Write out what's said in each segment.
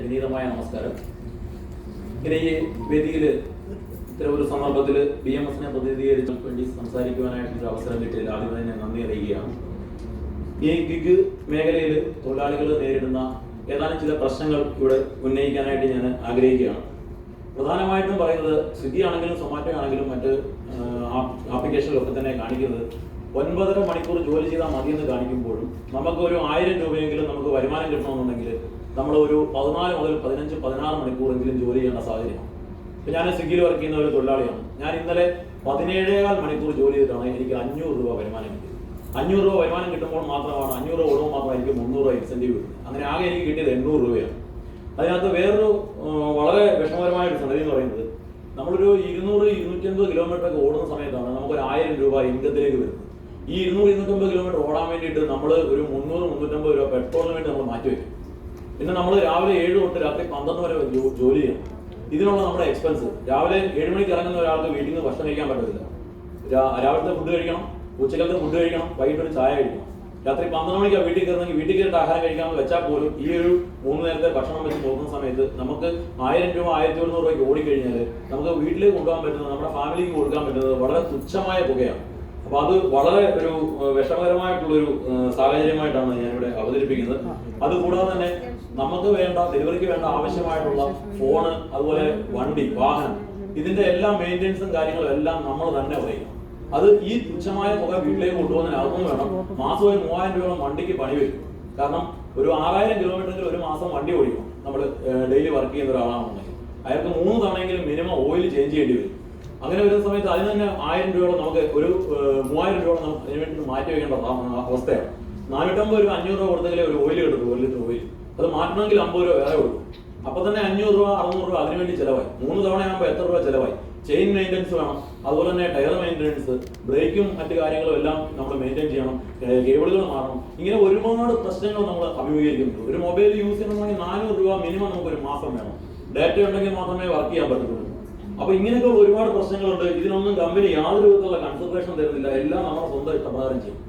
വിനീതമായ നമസ്കാരം. ഇനി ഈ വേദിയിൽ ഇത്തരം ഒരു സന്ദർഭത്തിൽ ബി എം എസിനെ പ്രതിനിധീകരിച്ച് വേണ്ടി സംസാരിക്കുവാനായിട്ട് ഒരു അവസരം കിട്ടിയതിൽ ആദ്യം തന്നെ നന്ദി അറിയിക്കുകയാണ്. ഈ ഗിഗ് മേഖലയിൽ തൊഴിലാളികൾ നേരിടുന്ന ഏതാനും ചില പ്രശ്നങ്ങൾ ഇവിടെ ഉന്നയിക്കാനായിട്ട് ഞാൻ ആഗ്രഹിക്കുകയാണ്. പ്രധാനമായിട്ടും പറയുന്നത് സ്വിഗ്ഗി ആണെങ്കിലും സൊമാറ്റോ ആണെങ്കിലും മറ്റ് ആപ്ലിക്കേഷനിലൊക്കെ തന്നെ കാണിക്കുന്നത് ഒൻപതര മണിക്കൂർ ജോലി ചെയ്താൽ മതിയെന്ന് കാണിക്കുമ്പോഴും നമുക്ക് ഒരു ആയിരം രൂപയെങ്കിലും നമുക്ക് വരുമാനം കിട്ടണമെന്നുണ്ടെങ്കിൽ നമ്മൾ ഒരു പതിനാല് മുതൽ പതിനഞ്ച് പതിനാറ് മണിക്കൂറെങ്കിലും ജോലി ചെയ്യേണ്ട സാഹചര്യമാണ്. ഇപ്പം ഞാൻ സ്വിഗ്ഗിയിൽ വർക്ക് ചെയ്യുന്ന ഒരു തൊഴിലാളിയാണ്. ഞാൻ ഇന്നലെ പതിനേഴേകാൽ മണിക്കൂർ ജോലി ചെയ്തിട്ടാണ് എനിക്ക് അഞ്ഞൂറ് രൂപ വരുമാനം കിട്ടിയത്. അഞ്ഞൂറ് രൂപ വരുമാനം കിട്ടുമ്പോൾ മാത്രമാണ് അഞ്ഞൂറ് രൂപ കൊടുക്കുമ്പോൾ മാത്രം എനിക്ക് മുന്നൂറ് രൂപ ഇൻസെന്റീവ് കിട്ടുന്നത്. അങ്ങനെ ആകെ എനിക്ക് കിട്ടിയത് എണ്ണൂറ് രൂപയാണ്. അതിനകത്ത് വേറൊരു വളരെ വിഷമകരമായ ഒരു സംഗതി എന്ന് പറയുന്നത് നമ്മളൊരു ഇരുന്നൂറ് കിലോമീറ്റർ ഒക്കെ ഓടുന്ന സമയത്താണ് നമുക്കൊരു ആയിരം രൂപ ഇൻകത്തിലേക്ക് വരുന്നത്. ഈ ഇരുന്നൂറ് ഇരുന്നൂറ്റമ്പത് കിലോമീറ്റർ ഓടാൻ വേണ്ടിയിട്ട് നമ്മൾ ഒരു മുന്നൂറ് മുന്നൂറ്റമ്പത് രൂപ പെട്രോളിന് വേണ്ടി നമ്മൾ മാറ്റി വയ്ക്കും പിന്നെ നമ്മൾ രാവിലെ ഏഴ് തൊട്ട് രാത്രി പന്ത്രണ്ട് വരെ ജോലി ചെയ്യണം. ഇതിനുള്ള നമ്മുടെ എക്സ്പെൻസ് രാവിലെ ഏഴ് മണിക്ക് ഇറങ്ങുന്ന ഒരാൾക്ക് വീട്ടിൽ നിന്ന് ഭക്ഷണം കഴിക്കാൻ പറ്റത്തില്ല. രാവിലത്തെ ഫുഡ് കഴിക്കണം ഉച്ചക്കത്തെ ഫുഡ് കഴിക്കണം വൈകിട്ട് ഒരു ചായ കഴിക്കണം. രാത്രി പന്ത്രണ്ട് മണിക്ക് വീട്ടിൽ കയറുന്നെങ്കിൽ വീട്ടിൽ കയറിയിട്ട് ആഹാരം കഴിക്കാമെന്ന് വെച്ചാൽ പോലും ഈ ഒരു മൂന്ന് നേരത്തെ ഭക്ഷണം വെച്ച് നോക്കുന്ന സമയത്ത് നമുക്ക് ആയിരം രൂപ ആയിരത്തി ഒരുന്നൂറ് രൂപയ്ക്ക് ഓടിക്കഴിഞ്ഞാൽ നമുക്ക് വീട്ടിലേക്ക് കൊണ്ടുപോകാൻ പറ്റുന്നത് നമ്മുടെ ഫാമിലിക്ക് കൊടുക്കാൻ പറ്റുന്നത് വളരെ തുച്ഛമായ തുകയാണ്. അപ്പൊ അത് വളരെ ഒരു വിഷമകരമായിട്ടുള്ളൊരു സാഹചര്യമായിട്ടാണ് ഞാനിവിടെ അവതരിപ്പിക്കുന്നത്. അതുകൂടാതെ തന്നെ നമുക്ക് വേണ്ട ഡെലിവറിക്ക് വേണ്ട ആവശ്യമായിട്ടുള്ള ഫോണ് അതുപോലെ വണ്ടി വാഹനം ഇതിന്റെ എല്ലാ മെയിന്റെനൻസും കാര്യങ്ങളും എല്ലാം നമ്മൾ തന്നെ പറയും. അത് ഈ തുച്ഛമായ തുക വീട്ടിലേക്ക് കൊണ്ടുപോകുന്നതിനകത്തും വേണം. മാസം ഒരു മൂവായിരം രൂപയോളം വണ്ടിക്ക് പണി വരും. കാരണം ഒരു ആറായിരം കിലോമീറ്ററിൽ ഒരു മാസം വണ്ടി ഓടിക്കും. നമ്മൾ ഡെയിലി വർക്ക് ചെയ്യുന്ന ഒരാളാണെന്നുണ്ടെങ്കിൽ. അയാൾക്ക് മൂന്ന് തവണയെങ്കിലും മിനിമം ഓയിൽ ചേഞ്ച് ചെയ്യേണ്ടി വരും. അങ്ങനെ വരുന്ന സമയത്ത് അതിന് തന്നെ ആയിരം രൂപയോളം നമുക്ക് ഒരു മൂവായിരം രൂപയോളം നമുക്ക് അതിന് വേണ്ടി മാറ്റി വെക്കേണ്ട അവ- അവസ്ഥയാണ്. നാനൂറ്റമ്പത് രൂപ അഞ്ഞൂറ് രൂപ കൊടുത്തെങ്കിലേ ഒരു ഓയിൽ കിട്ടുള്ളൂ ഒരു ലിറ്റർ ഓയിൽ. അത് മാറ്റണമെങ്കിൽ അമ്പത് രൂപ വേറെ കൊടുക്കും. അപ്പൊ തന്നെ അഞ്ഞൂറ് രൂപ അറുന്നൂറ് രൂപ അതിനുവേണ്ടി ചിലവായി. മൂന്ന് തവണ ആകുമ്പോൾ എത്ര രൂപ ചിലവായി? ചെയിൻ മെയിന്റനൻസ് വേണം. അതുപോലെ തന്നെ ടയർ മെയിന്റനൻസ് ബ്രേക്കും മറ്റു കാര്യങ്ങളും എല്ലാം നമ്മൾ മെയിന്റെയിൻ ചെയ്യണം. കേബിളുകൾ മാറണം. ഇങ്ങനെ ഒരുപാട് പ്രശ്നങ്ങൾ നമ്മൾ അഭിമുഖീകരിക്കുന്നുണ്ട്. ഒരു മൊബൈൽ യൂസ് ചെയ്യണമെങ്കിൽ നാനൂറ് രൂപ മിനിമം നമുക്ക് ഒരു മാസം വേണം. ഡാറ്റ ഉണ്ടെങ്കിൽ മാത്രമേ വർക്ക് ചെയ്യാൻ പറ്റത്തുള്ളൂ. അപ്പൊ ഇങ്ങനെയൊക്കെ ഒരുപാട് പ്രശ്നങ്ങളുണ്ട്. ഇതിനൊന്നും കമ്പനി യാതൊരു വിധത്തിലുള്ള കൺസിഡറേഷൻ തരുന്നില്ല. എല്ലാം നമ്മുടെ സ്വന്തം ഇഷ്ടപ്രകാരം ചെയ്യും.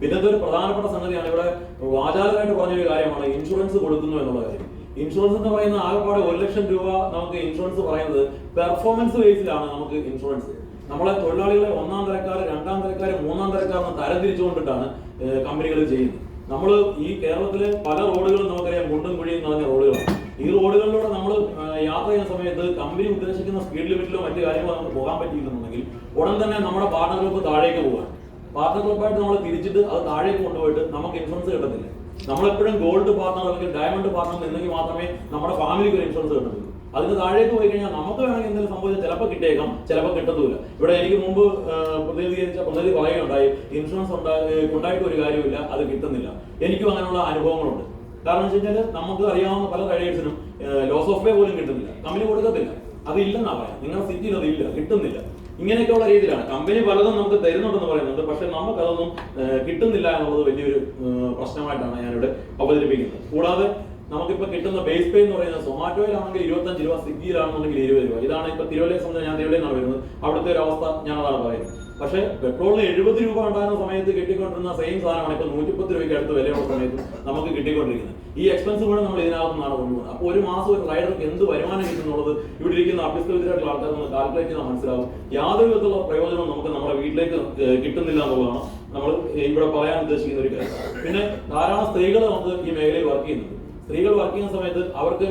പിന്നത്തെ ഒരു പ്രധാനപ്പെട്ട സംഗതിയാണ്. ഇവിടെ വാചാലമായിട്ട് പറഞ്ഞൊരു കാര്യമാണ്. ഇൻഷുറൻസ് കൊടുക്കുന്നു എന്നുള്ള കാര്യം. ഇൻഷുറൻസ് എന്ന് പറയുന്ന ആകെപ്പാടെ ഒരു ലക്ഷം രൂപ നമുക്ക് ഇൻഷുറൻസ് പറയുന്നത് പെർഫോമൻസ് ബേസിലാണ് നമുക്ക് ഇൻഷുറൻസ് നമ്മളെ തൊഴിലാളികളെ ഒന്നാം തരക്കാർ രണ്ടാം തരക്കാർ മൂന്നാം തരക്കാർ എന്ന് തരംതിരിച്ചുകൊണ്ടിട്ടാണ് കമ്പനികൾ ചെയ്യുന്നത്. നമ്മൾ ഈ കേരളത്തിലെ പല റോഡുകളും നമുക്കറിയാം. മുണ്ടും കുഴിയും നിറഞ്ഞ റോഡുകളാണ് ഈ റോഡുകളിലൂടെ നമ്മൾ യാത്ര ചെയ്യുന്ന സമയത്ത് കമ്പനി ഉദ്ദേശിക്കുന്ന സ്പീഡ് ലിമിറ്റിലോ മറ്റു കാര്യങ്ങളോ നമുക്ക് പോകാൻ പറ്റിയില്ലെന്നുണ്ടെങ്കിൽ ഉടൻ തന്നെ നമ്മുടെ പാർട്ണർ ഗ്രൂപ്പ് താഴേക്ക് പോകാൻ. പാർട്ണർ ഗ്രൂപ്പായിട്ട് നമ്മൾ തിരിച്ചിട്ട് അത് താഴേക്ക് കൊണ്ടുപോയിട്ട് നമുക്ക് ഇൻഷുറൻസ് കിട്ടത്തില്ല. നമ്മളെപ്പോഴും ഗോൾഡ് പാർട്ണർ അല്ലെങ്കിൽ ഡയമണ്ട് പാർട്ണർ നിന്നെങ്കിൽ മാത്രമേ നമ്മുടെ ഫാമിലിക്ക് ഒരു ഇൻഷുറൻസ് കിട്ടത്തുള്ളൂ. അതിന് താഴേക്ക് പോയി കഴിഞ്ഞാൽ നമുക്ക് വേണമെങ്കിൽ എന്തെങ്കിലും സംഭവിച്ചാൽ ചിലപ്പോൾ കിട്ടിയേക്കാം ചിലപ്പോൾ കിട്ടത്തുമില്ല ഇവിടെ എനിക്ക് മുമ്പ് പ്രതിനിധീകരിച്ച പ്രതിനിധി പറയുകയുണ്ടായി ഇൻഷുറൻസ് ഉണ്ടായി ഉണ്ടായിട്ട് ഒരു കാര്യമില്ല അത് കിട്ടുന്നില്ല. എനിക്കും അങ്ങനെയുള്ള അനുഭവങ്ങളുണ്ട്. കാരണം വെച്ച് കഴിഞ്ഞാൽ നമുക്ക് അറിയാവുന്ന പല റൈഡേഴ്സിനും ലോസ് ഓഫ് പേ പോലും കിട്ടുന്നില്ല. കമ്പനി കൊടുക്കത്തില്ല. അത് ഇല്ലെന്നാ പറയാം. നിങ്ങളുടെ സിറ്റിയിൽ അത് ഇല്ല കിട്ടുന്നില്ല. ഇങ്ങനെയൊക്കെയുള്ള രീതിയിലാണ്. കമ്പനി പലതും നമുക്ക് തരുന്നുണ്ടെന്ന് പറയുന്നുണ്ട്. പക്ഷെ നമുക്ക് അതൊന്നും കിട്ടുന്നില്ല എന്നുള്ളത് വലിയൊരു പ്രശ്നമായിട്ടാണ് ഞാനിവിടെ അവതരിപ്പിക്കുന്നത്. കൂടാതെ നമുക്കിപ്പോ കിട്ടുന്ന ബേസ് പേ എന്ന് പറയുന്നത് സൊമാറ്റോയിലാണെങ്കിൽ ഇരുപത്തഞ്ച് രൂപ സ്വിഗ്ഗിയിലാണെന്നുണ്ടെങ്കിൽ ഇരുപത് രൂപ. ഇതാണ് ഇപ്പൊ തിരുവല്ലയെ സംബന്ധിച്ച് ഞാൻ തിരുവല്ലയിൽ നിന്നാണ് വരുന്നത്. അവിടുത്തെ ഒരു അവസ്ഥ ഞാൻ അതാണ് പറയുന്നത്. പക്ഷേ പെട്രോളിന് എഴുപത് രൂപ ഉണ്ടാകുന്ന സമയത്ത് കിട്ടിക്കൊണ്ടിരുന്ന സെയിം സാധനമാണ് ഇപ്പൊ നൂറ്റിപ്പത്ത് രൂപയ്ക്ക് അടുത്ത് വിലയുള്ള സമയത്ത് നമുക്ക് കിട്ടിക്കൊണ്ടിരിക്കുന്നത്. ഈ എക്സ്പെൻസ് കൂടെ നമ്മൾ ഇതിനകത്ത് നിന്നാണ് കൊണ്ടുപോകുന്നത്. അപ്പോൾ ഒരു മാസം ഒരു റൈഡർക്ക് എന്ത് വരുമാനം കിട്ടുന്നുള്ളത് ഇവിടെ ഇരിക്കുന്ന അഭ്യസ്തവിദ്യരായിട്ടുള്ള ആൾക്കാർ നിന്ന് കാൽക്കുലേറ്റ് ചെയ്താൽ മനസ്സിലാവും. യാതൊരു വിധത്തിലുള്ള പ്രയോജനവും നമുക്ക് നമ്മുടെ വീട്ടിലേക്ക് കിട്ടുന്നില്ല എന്നുള്ളതാണ് നമ്മൾ ഇവിടെ പറയാൻ ഉദ്ദേശിക്കുന്ന ഒരു കാര്യം. പിന്നെ ധാരാളം സ്ത്രീകൾ നമുക്ക് ഈ മേഖലയിൽ വർക്ക് ചെയ്യുന്നുണ്ട്. സ്ത്രീകൾ വർക്ക് ചെയ്യുന്ന സമയത്ത് അവർക്ക്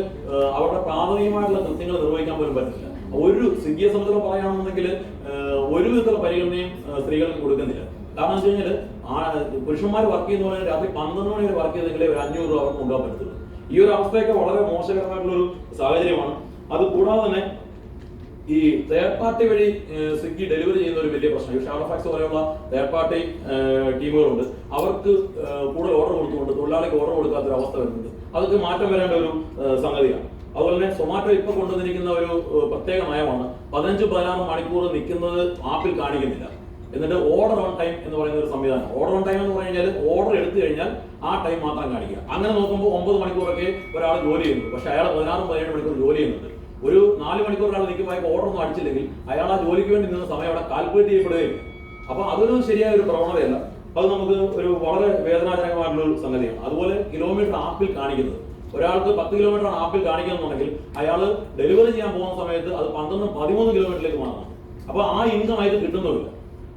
അവരുടെ പ്രാഥമികമായിട്ടുള്ള കൃത്യങ്ങൾ നിർവഹിക്കാൻ പോലും പറ്റില്ല. ഒരു സ്വിഗ്ഗിയെ സംബന്ധിച്ച് പറയുകയാണെന്നുണ്ടെങ്കിൽ ഒരു വിധത്തിലുള്ള പരിഗണനയും സ്ത്രീകൾക്ക് കൊടുക്കുന്നില്ല. കാരണം വെച്ച് കഴിഞ്ഞാൽ പുരുഷന്മാർ വർക്ക് ചെയ്യുന്ന പോലെ രാത്രി പന്ത്രണ്ട് മണി വരെ വർക്ക് ചെയ്തെങ്കിലേ ഒരു അഞ്ഞൂറ് രൂപ അവർക്ക് കൊണ്ടുപോകാൻ പറ്റത്തുള്ളൂ. ഈ ഒരു അവസ്ഥയൊക്കെ വളരെ മോശകരമായിട്ടുള്ള ഒരു സാഹചര്യമാണ്. അത് കൂടാതെ തന്നെ ഈ തേർഡ് പാർട്ടി വഴി സ്വിഗ്ഗി ഡെലിവറി ചെയ്യുന്ന ഒരു വലിയ പ്രശ്നം ഷാർഫാക്സ് പോലെയുള്ള തേർഡ് പാർട്ടി ടീമുകളുണ്ട്. അവർക്ക് കൂടുതൽ ഓർഡർ കൊടുത്തുകൊണ്ട് തൊഴിലാളിക്ക് ഓർഡർ കൊടുക്കാത്ത ഒരു അവസ്ഥ വരുന്നുണ്ട്. അതൊക്കെ മാറ്റം വരേണ്ട ഒരു സംഗതിയാണ്. അതുപോലെ തന്നെ സൊമാറ്റോ ഇപ്പൊ കൊണ്ടുവന്നിരിക്കുന്ന ഒരു പ്രത്യേക നയമാണ് പതിനഞ്ച് പതിനാറ് മണിക്കൂർ നിൽക്കുന്നത് ആപ്പിൽ കാണിക്കുന്നില്ല. എന്നിട്ട് ഓർഡർ ഓൺ ടൈം എന്ന് പറയുന്ന ഒരു സംവിധാനം. ഓർഡർ ഓൺ ടൈം എന്ന് പറഞ്ഞു കഴിഞ്ഞാൽ ഓർഡർ എടുത്തു കഴിഞ്ഞാൽ ആ ടൈം മാത്രം കാണിക്കുക. അങ്ങനെ നോക്കുമ്പോൾ ഒമ്പത് മണിക്കൂറൊക്കെ ഒരാൾ ജോലി ചെയ്യുന്നു. പക്ഷെ അയാൾ പതിനാറും പതിനേഴ് മണിക്കൂർ ജോലി ചെയ്യുന്നുണ്ട്. ഒരു നാല് മണിക്കൂർ ഒരാൾ നിൽക്കുമ്പോൾ ഓർഡർ ഒന്നും അടിച്ചില്ലെങ്കിൽ അയാൾ ആ ജോലിക്ക് വേണ്ടി നിന്ന സമയം അവിടെ കാൽക്കുലേറ്റ് ചെയ്യപ്പെടുകയില്ല. അപ്പൊ അതൊരു ശരിയായ ഒരു പ്രവണതയല്ല. അത് നമുക്ക് ഒരു വളരെ വേദനാജനകമായിട്ടുള്ള ഒരു സംഗതിയാണ്. അതുപോലെ കിലോമീറ്റർ ആപ്പിൽ കാണിക്കുന്നത്. ഒരാൾക്ക് പത്ത് കിലോമീറ്റർ ആപ്പിൽ കാണിക്കുന്നുണ്ടെങ്കിൽ അയാൾ ഡെലിവറി ചെയ്യാൻ പോകുന്ന സമയത്ത് അത് പന്ത്രണ്ടും പതിമൂന്ന് കിലോമീറ്ററിലേക്ക് മാറണം അപ്പോൾ ആ ഇൻകം ആയിട്ട് കിട്ടുന്നുമില്ല.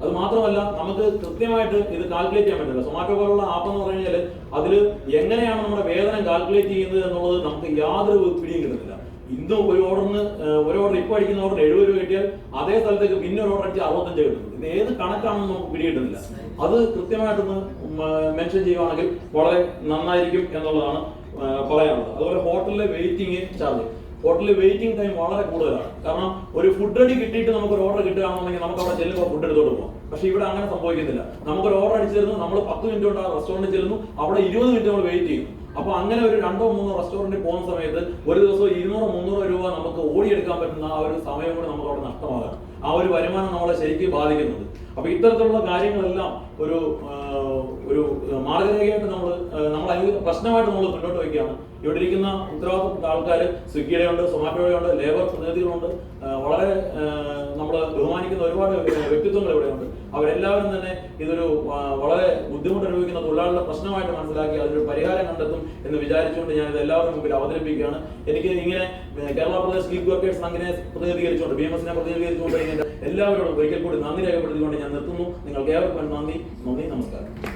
അത് മാത്രമല്ല നമുക്ക് കൃത്യമായിട്ട് ഇത് കാൽക്കുലേറ്റ് ചെയ്യാൻ പറ്റില്ല. സൊമാറ്റോ പോലുള്ള ആപ്പ് എന്ന് പറഞ്ഞു കഴിഞ്ഞാൽ അതിൽ എങ്ങനെയാണ് നമ്മുടെ വേതനം കാൽക്കുലേറ്റ് ചെയ്യുന്നത് എന്നുള്ളത് നമുക്ക് യാതൊരു പിടിയും കിട്ടുന്നില്ല. ഇന്ന് ഒരു ഓർഡറിന് ഒരു ഓർഡർ ഇപ്പോൾ അടിക്കുന്ന ഓർഡർ എഴുപത് രൂപ കിട്ടിയാൽ അതേ സ്ഥലത്തേക്ക് പിന്നെ ഒരു ഓർഡർ അടിച്ച് അറുപത്തഞ്ച് കിട്ടും. ഇത് ഏത് കണക്കാണെന്ന് നമുക്ക് പിടി കിട്ടുന്നില്ല. അത് കൃത്യമായിട്ടൊന്ന് മെൻഷൻ ചെയ്യുവാണെങ്കിൽ വളരെ നന്നായിരിക്കും എന്നുള്ളതാണ് പറയാനുള്ളത്. അതുപോലെ ഹോട്ടലിലെ വെയിറ്റിംഗ് ചാർജ് ഹോട്ടലിൽ വെയിറ്റിംഗ് ടൈം വളരെ കൂടുതലാണ്. കാരണം ഒരു ഫുഡ് റെഡി കിട്ടിയിട്ട് നമുക്ക് ഒരു ഓർഡർ കിട്ടുകയാണെന്നുണ്ടെങ്കിൽ നമുക്ക് അവിടെ ചെല്ലുമ്പോൾ ഫുഡ് എടുത്തോട്ട് പോകാം പക്ഷെ ഇവിടെ അങ്ങനെ സംഭവിക്കുന്നില്ല. നമുക്കൊരു ഓർഡർ അടിച്ചു തരുന്നു നമ്മൾ പത്ത് മിനിറ്റ് കൊണ്ട് ആ റെസ്റ്റോറന്റിൽ ചെല്ലുന്നു അവിടെ ഇരുപത് മിനിറ്റ് നമ്മൾ വെയിറ്റ് ചെയ്യും അപ്പൊ അങ്ങനെ ഒരു രണ്ടോ മൂന്നോ റെസ്റ്റോറന്റിൽ പോകുന്ന സമയത്ത് ഒരു ദിവസം ഇരുന്നൂറോ മുന്നൂറോ രൂപ നമുക്ക് ഓടിയെടുക്കാൻ പറ്റുന്ന ആ ഒരു സമയം കൂടെ നമുക്ക് അവിടെ നഷ്ടമാകാം. ആ ഒരു വരുമാനം നമ്മളെ ശരിക്കും ബാധിക്കുന്നുണ്ട്. അപ്പൊ ഇത്തരത്തിലുള്ള കാര്യങ്ങളെല്ലാം ഒരു ഒരു മാർഗരേഖയായിട്ട് നമ്മൾ നമ്മൾ പ്രശ്നമായിട്ട് നമ്മൾ മുന്നോട്ട് വയ്ക്കുകയാണ്. ഇവിടെ ഇരിക്കുന്ന ഉത്തരവാദിത്തപ്പെട്ട ആൾക്കാർ സ്വിഗ്ഗിയുടെ ഉണ്ട് സൊമാറ്റോയുടെ ഉണ്ട് ലേബർ പ്രതിനിധികളുണ്ട്. വളരെ നമ്മൾ ബഹുമാനിക്കുന്ന ഒരുപാട് വ്യക്തിത്വങ്ങൾ ഇവിടെയുണ്ട്. അവരെല്ലാവരും തന്നെ ഇതൊരു വളരെ ബുദ്ധിമുട്ട് അനുഭവിക്കുന്ന തൊഴിലാളികളുടെ പ്രശ്നമായിട്ട് മനസ്സിലാക്കി അതിനൊരു പരിഹാരം കണ്ടെത്തും എന്ന് വിചാരിച്ചുകൊണ്ട് ഞാൻ ഇത് എല്ലാവരും മുമ്പിൽ അവതരിപ്പിക്കുകയാണ്. എനിക്ക് ഇങ്ങനെ കേരള പ്രദേശ് ലീഗ് വർക്കേഴ്സ് അങ്ങനെ പ്രതിനിധീകരിച്ചുകൊണ്ട് ബി എം എസിനെ പ്രതിനിധീകരിച്ചുകൊണ്ട് ഇങ്ങനെ എല്ലാവരോടും ഒരിക്കൽ കൂടി നന്ദി രേഖപ്പെടുത്തിക്കൊണ്ട് ഞാൻ നിർത്തുന്നു. നിങ്ങൾക്ക് ഏവർക്കും നന്ദി നന്ദി നമസ്കാരം.